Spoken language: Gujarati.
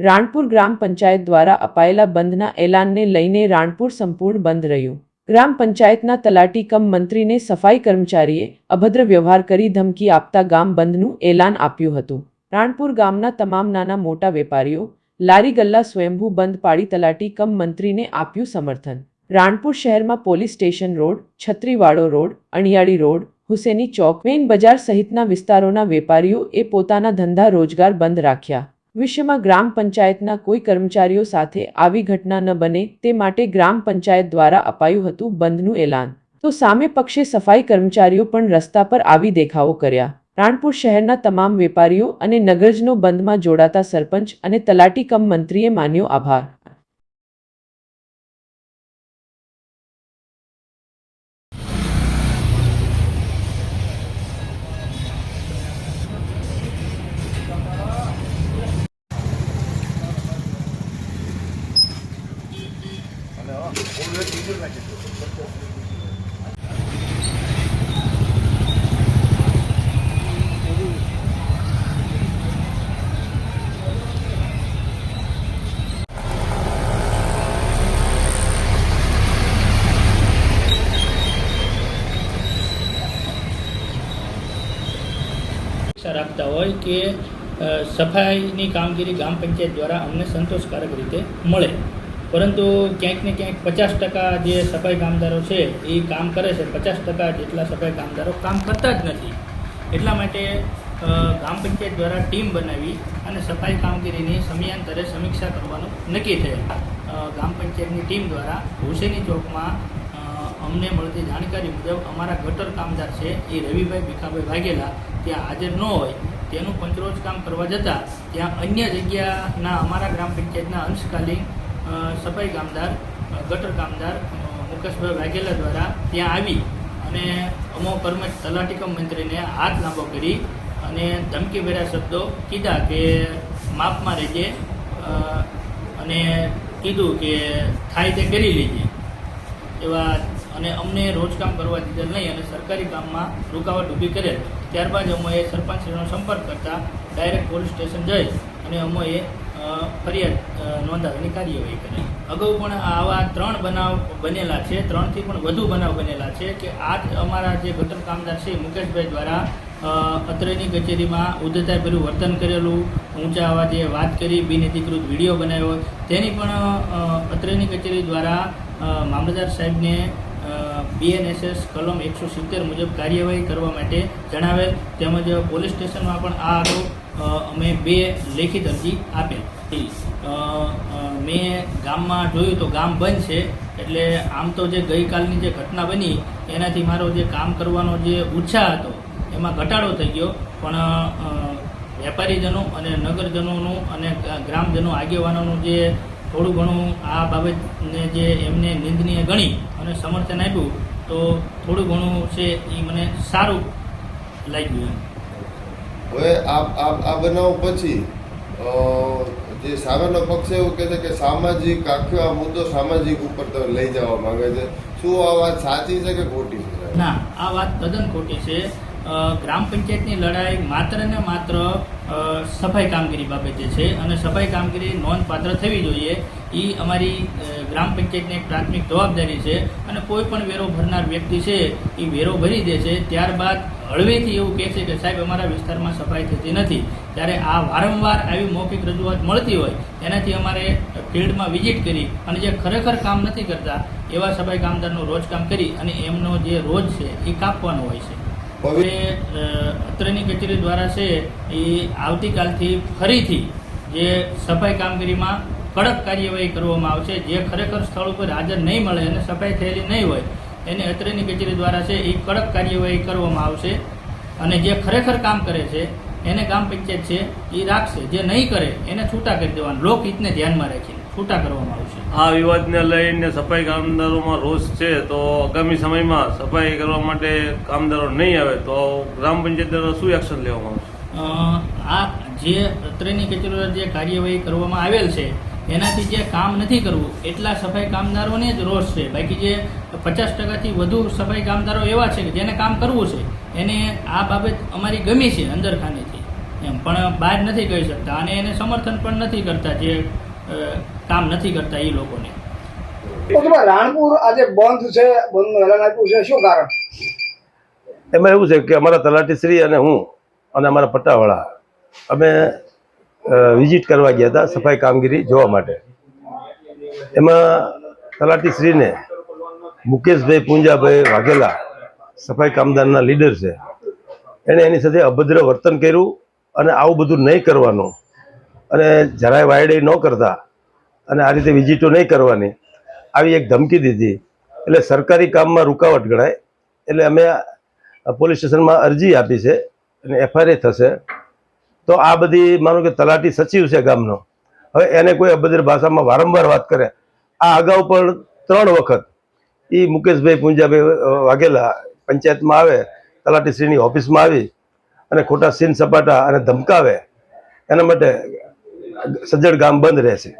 રાણપુર ગ્રામ પંચાયત દ્વારા અપાયેલા બંધના એલાનને લઈને રાણપુર સંપૂર્ણ બંધ રહ્યું. ગ્રામ પંચાયતના તલાટી કમ મંત્રીને સફાઈ કર્મચારીએ અભદ્ર વ્યવહાર કરી ધમકી આપતા ગામ બંધનું એલાન આપ્યું હતું. રાણપુર ગામના તમામ નાના મોટા વેપારીઓ લારી ગલ્લા સ્વયંભૂ બંધ પાડી તલાટી કમ મંત્રીને આપ્યું સમર્થન. રાણપુર શહેરમાં police station road, Chhatrivado road, Aniyali road, Huseni Chowk, main bazaar સહિતના વિસ્તારોના વેપારીઓ એ પોતાના ધંધા રોજગાર બંધ રાખ્યા. વિશ્વમાં ગ્રામ પંચાયતના કોઈ કર્મચારીઓ સાથે આવી ઘટના ન બને તે માટે ગ્રામ પંચાયત દ્વારા અપાયું હતું બંધનું એલાન. તો સામે પક્ષે સફાઈ કર્મચારીઓ પણ રસ્તા પર આવી દેખાવો કર્યા. રાણપુર શહેરના તમામ વેપારીઓ અને નગરજનો બંધમાં જોડાતા સરપંચ અને તલાટી કમ મંત્રીએ માન્યો આભાર. હોય કે સફાઈની કામગીરી ગ્રામ પંચાયત દ્વારા અમને સંતોષકારક રીતે મળે. પરંતુ ક્યાંક ને ક્યાંક પચાસ ટકા જે સફાઈ કામદારો છે, એ કામ કરે છે. પચાસ ટકા જેટલા સફાઈ કામદારો કામ કરતા જ નથી. એટલા માટે ગ્રામ પંચાયત દ્વારા ટીમ બનાવી અને સફાઈ કામગીરીની સમયાંતરે સમીક્ષા કરવાનું નક્કી થયેલ. ગ્રામ પંચાયતની ટીમ દ્વારા હુસેની ચોકમાં અમને મળતી જાણકારી મુજબ અમારા ગટર કામદાર છે, એ રવિભાઈ ભીખાભાઈ વાઘેલા, ત્યાં હાજર ન હોય. તેનું પંચરોજ કામ કરવા જતાં ત્યાં અન્ય જગ્યાના અમારા ગ્રામ પંચાયતના અંશકાલીન સફાઈ કામદાર ગટર કામદાર મુકેશભાઈ વાઘેલા દ્વારા ત્યાં આવી અને અમો કર્મ તલાટીકમ મંત્રીને હાથ લાંબો કરી અને ધમકીભર્યા શબ્દો કીધા કે માપમાં રહેજે અને કીધું કે થાય તે કરી લેજે. એવા અને અમને રોજકામ કરવા દીધેલ નહીં અને સરકારી કામમાં રૂકાવટ ઊભી કરેલ. ત્યારબાદ અમોએ સરપંચશ્રીનો સંપર્ક કરતા ડાયરેક્ટ પોલીસ સ્ટેશન જઈ અને અમોએ ફરિયાદ નોંધાવીની કાર્યવાહી કરી. અગાઉ પણ આવા ત્રણ બનાવ બનેલા છે, ત્રણથી પણ વધુ બનાવ બનેલા છે કે આ અમારા જે ગટર કામદાર છે, મુકેશભાઈ દ્વારા અત્રેની કચેરીમાં પેલું વર્તન કરેલું, ઊંચા અવાજે વાત કરી, બિનઅધિકૃત વીડિયો બનાવ્યો. તેની પણ અત્રેની કચેરી દ્વારા મામલતદાર સાહેબને બીએનએસએસ કલમ એકસો સિત્તેર મુજબ કાર્યવાહી કરવા માટે જણાવેલ તેમજ પોલીસ સ્ટેશનમાં પણ આ આરો અમે બે લેખિત અરજી આપેલ. મેં ગામમાં જોયું તો ગામ બંધ છે, એટલે આમ તો જે ગઈકાલની જે ઘટના બની, એનાથી મારો જે કામ કરવાનો જે ઉત્સાહ હતો, એમાં ઘટાડો થઈ ગયો. પણ વેપારીજનો અને નગરજનોનું અને ગ્રામજનો આગેવાનોનું જે થોડું ઘણું આ બાબતને જે એમને નિંદનીય ગણી અને સમર્થન આપ્યું તો થોડું ઘણું છે એ મને સારું લાગ્યું એમ. હવે આ આ બનાવ પછી જે સામેનો પક્ષ એવું કહે છે કે સામાજિક આખો આ મુદ્દો સામાજિક ઉપર તમે લઈ જવા માંગે છે. શું આ વાત સાચી છે કે ખોટી છે? ના આ વાત તદ્દન ખોટી છે. ગ્રામ પંચાયતની લડાઈ માત્ર ને માત્ર સફાઈ કામગીરી બાબતે છે અને સફાઈ કામગીરી નોંધપાત્ર થવી જોઈએ. એ અમારી ગ્રામ પંચાયતની એક પ્રાથમિક જવાબદારી છે અને કોઈ પણ વેરો ભરનાર વ્યક્તિ છે એ વેરો ભરી દે છે. ત્યારબાદ હળવેથી એવું કહે છે કે, સાહેબ, અમારા વિસ્તારમાં સફાઈ થતી નથી. ત્યારે આ વારંવાર આવી મૌખિક રજૂઆત મળતી હોય એનાથી અમારે ફિલ્ડમાં વિઝિટ કરી અને જે ખરેખર કામ નથી કરતા, એવા સફાઈ કામદારનું રોજ કામ કરી અને એમનો જે રોજ છે એ કાપવાનો હોય છે. હવે અત્રેની કચેરી દ્વારા છે એ આવતીકાલથી ફરીથી જે સફાઈ કામગીરીમાં કડક કાર્યવાહી કરવામાં આવશે, જે ખરેખર સ્થળ ઉપર હાજર નહીં મળે અને સફાઈ થયેલી નહીં હોય, એને અત્રેની કચેરી દ્વારા છે એ કડક કાર્યવાહી કરવામાં આવશે. અને જે ખરેખર કામ કરે છે, એને ગ્રામ પંચાયત છે, એ રાખશે. જે નહીં કરે, એને છૂટા કરી દેવાનું. લોકહિતને ધ્યાનમાં રાખીને. છૂટા કરવામાં આવશે આ વિવાદને લઈને સફાઈ કામદારોમાં રોષ છે તો આગામી સમયમાં સફાઈ કરવા માટે કામદારો નહીં આવે તો ગ્રામ પંચાયત દ્વારા શું એક્શન લેવામાં આવશે? આ જે અત્રેની કચેરીઓ જે કાર્યવાહી કરવામાં આવેલ છે એનાથી જે કામ નથી કરવું એટલા સફાઈ કામદારોને જ રોષ છે. બાકી જે પચાસ ટકાથી વધુ સફાઈ કામદારો એવા છે કે જેને કામ કરવું છે એને આ બાબત અમારી ગમી છે અંદરખાનેથી. એમ પણ બહાર નથી કહી શકતા અને એને સમર્થન પણ નથી કરતા જે કામ નથી કરતા એ લોકોને. રાણપુર આજે બંધ છે બંધ એલાન આપ્યું છે શું કારણ? એમાં એવું છે કે અમારા તલાટીશ્રી અને હું અને અમારા પટ્ટાવાળા અમે વિઝિટ કરવા ગયા હતા સફાઈ કામગીરી જોવા માટે. એમાં તલાટીશ્રીને મુકેશભાઈ પૂંજાભાઈ વાઘેલા સફાઈ કામદારના લીડર છે. એણે એની સાથે અભદ્ર વર્તન કર્યું અને આવું બધું નહીં કરવાનું. અને જરાય વાયડે ન કરતા. અને આ રીતે વિઝિટો નહીં કરવાની. આવી એક ધમકી દીધી. એટલે સરકારી કામમાં રૂકાવટ ગણાય. એટલે અમે પોલીસ સ્ટેશનમાં અરજી આપી છે અને એફઆઈઆર થશે. તો આ બધી માનો કે તલાટી સચિવ છે ગામનો. હવે એને કોઈ અભદ્ર ભાષામાં વારંવાર વાત કરે. આ અગાઉ પણ ત્રણ વખત એ મુકેશભાઈ પુંજાભાઈ વાઘેલા પંચાયતમાં આવે તલાટીશ્રીની ઓફિસમાં આવી અને ખોટા સીન સપાટા અને ધમકાવે. એના માટે સજ્જડ ગામ બંધ રહેશે.